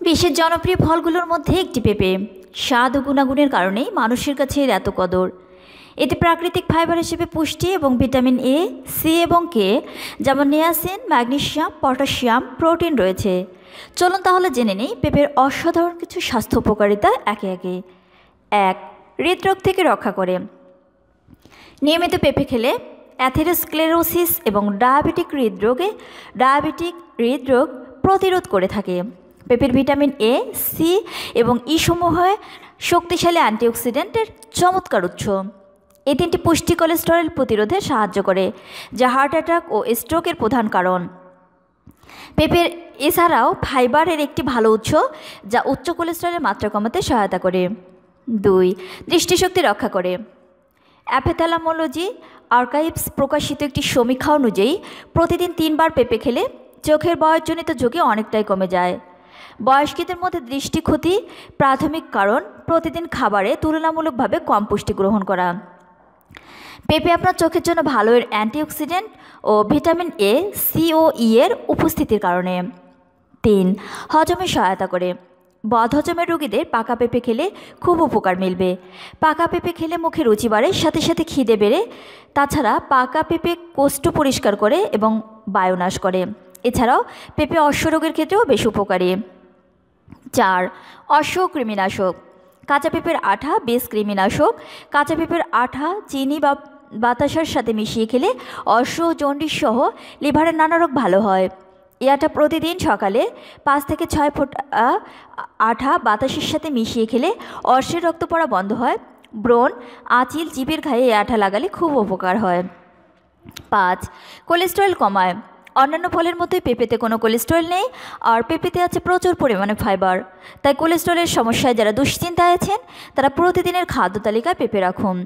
বিশ্বের জনপ্রিয় ফলগুলোর মধ্যে একটি পেঁপে। স্বাদ ও গুণাগুণের কারণেই মানুষের কাছে এর এত কদর। এতে প্রাকৃতিক ফাইবার হিসেবে পুষ্টি এবং ভিটামিন এ, সি এবং কে, যেমন নিয়াসিন, ম্যাগনেশিয়াম, পটাশিয়াম, প্রোটিন রয়েছে। চলুন তাহলে জেনে নিই পেঁপের অসাধারণ কিছু স্বাস্থ্য উপকারিতা একে একে। এক, হৃদরোগ থেকে রক্ষা করে। নিয়মিত পেঁপে খেলে অ্যাথেরোস্ক্লেরোসিস এবং ডায়াবেটিক হৃদরোগে, ডায়াবেটিক হৃদরোগ প্রতিরোধ করে থাকে। পেঁপের ভিটামিন এ, সি এবং ই সমূহ শক্তিশালী অ্যান্টিঅক্সিডেন্টের চমৎকার উৎস। এই তিনটি পুষ্টি কোলেস্টেরল প্রতিরোধে সাহায্য করে, যা হার্ট অ্যাটাক ও স্ট্রোকের প্রধান কারণ। পেঁপের এছাড়াও ফাইবারের একটি ভালো উৎস, যা উচ্চ কোলেস্টেরলের মাত্রা কমাতে সহায়তা করে। দুই, দৃষ্টিশক্তি রক্ষা করে। অ্যাপেথালামোলজি আর্কাইভস প্রকাশিত একটি সমীক্ষা অনুযায়ী প্রতিদিন তিনবার পেঁপে খেলে চোখের বয়সজনিত ঝুঁকি অনেকটাই কমে যায়। বয়স্কদের মধ্যে দৃষ্টি ক্ষতি, প্রাথমিক কারণ, প্রতিদিন খাবারে তুলনামূলকভাবে কম পুষ্টি গ্রহণ করা। পেঁপে আপনার চোখের জন্য ভালো এর অ্যান্টিঅক্সিডেন্ট ও ভিটামিন এ সি ও ই এর উপস্থিতির কারণে। তিন, হজমে সহায়তা করে। বদহজমের রোগীদের পাকা পেঁপে খেলে খুব উপকার মিলবে। পাকা পেঁপে খেলে মুখে রুচি বাড়ে, সাথে সাথে খিদে বেড়ে। তাছাড়া পাকা পেঁপে কোষ্ঠ পরিষ্কার করে এবং বায়ুনাশ করে। এছাড়াও পেঁপে অশ্বরোগের ক্ষেত্রেও বেশ উপকারী। চার অশ্ব কৃমিনাশক কাঁচা পেঁপের আঠা বেশ কৃমিনাশক। কাঁচা পেঁপের আঠা, চিনি বা বাতাসার সাথে মিশিয়ে খেলে অশ্ব, জন্ডিস সহ লিভারের নানা রোগ ভালো হয়। এই আঠা প্রতিদিন সকালে পাঁচ থেকে ছয় ফুট আঠা বাতাসের সাথে মিশিয়ে খেলে অর্শের রক্ত পড়া বন্ধ হয়। ব্রণ, আঁচিল জিপের ঘায়ে এই আঠা লাগালে খুব উপকার হয়। পাঁচ, কোলেস্টেরল কমায়। অন্যান্য ফলের মতোই পেঁপেতে কোনো কোলেস্ট্রল নেই, আর পেঁপেতে আছে প্রচুর পরিমাণে ফাইবার। তাই কোলেস্ট্রলের সমস্যায় যারা দুশ্চিন্তায় আছেন, তারা প্রতিদিনের খাদ্য তালিকায় পেঁপে রাখুন।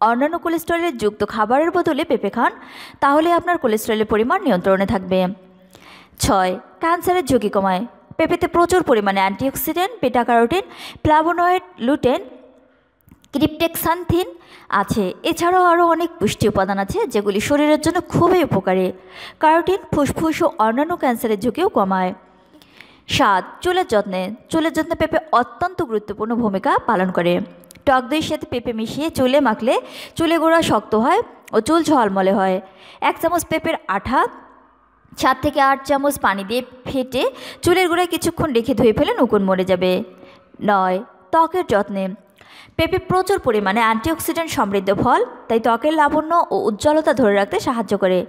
অন্যান্য কোলেস্ট্রলের যুক্ত খাবারের বদলে পেঁপে খান, তাহলে আপনার কোলেস্ট্রলের পরিমাণ নিয়ন্ত্রণে থাকবে। ছয়, ক্যান্সারের ঝুঁকি কমায়। পেঁপেতে প্রচুর পরিমাণে অ্যান্টিঅক্সিডেন্ট বেটা ক্যারোটিন প্লাবোনয়েড, লুটেন ক্রিপ্টেক্সান্থিন আছে। এছাড়াও আরও অনেক পুষ্টি উপাদান আছে, যেগুলি শরীরের জন্য খুবই উপকারী। কারোটিন, ফুসফুস ও অন্যান্য ক্যান্সারের ঝুঁকিও কমায়। সাত চুলের যত্নে। চুলের যত্নে পেঁপে অত্যন্ত গুরুত্বপূর্ণ ভূমিকা পালন করে। টক দইয়ের সাথে পেঁপে মিশিয়ে চুলে মাখলে চুলে গোড়া শক্ত হয় ও চুল ঝলমলে হয়। এক চামচ পেঁপের আঠা, সাত থেকে আট চামচ পানি দিয়ে ফেটে চুলের গোড়ায় কিছুক্ষণ রেখে ধুয়ে ফেলে নুকুন মরে যাবে। নয়, ত্বকের যত্নে। পেঁপে প্রচুর পরিমাণে অ্যান্টিঅক্সিডেন্ট সমৃদ্ধ ফল, তাই ত্বকের লাবণ্য ও উজ্জ্বলতা ধরে রাখতে সাহায্য করে।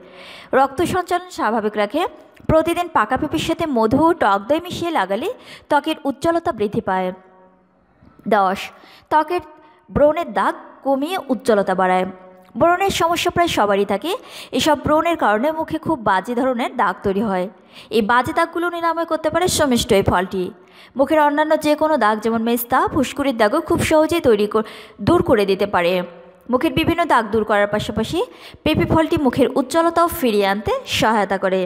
রক্ত সঞ্চালন স্বাভাবিক রাখে। প্রতিদিন পাকা পেঁপের সাথে মধু টক দই মিশিয়ে লাগালে ত্বকের উজ্জ্বলতা বৃদ্ধি পায়। দশ, ত্বকের ব্রণের দাগ কমিয়ে উজ্জ্বলতা বাড়ায়। ব্রণের সমস্যা প্রায় সবারই থাকে। এসব ব্রণের কারণে মুখে খুব বাজে ধরনের দাগ তৈরি হয়। এই বাজে দাগগুলো নিরাময় করতে পারে সমিষ্ট এই ফলটি। মুখের অন্যান্য যে কোনো দাগ যেমন মেস্তা ফুসকুরির দাগও খুব সহজেই তৈরি দূর করে দিতে পারে। মুখের বিভিন্ন দাগ দূর করার পাশাপাশি পেঁপে ফলটি মুখের উজ্জ্বলতাও ফিরিয়ে আনতে সহায়তা করে।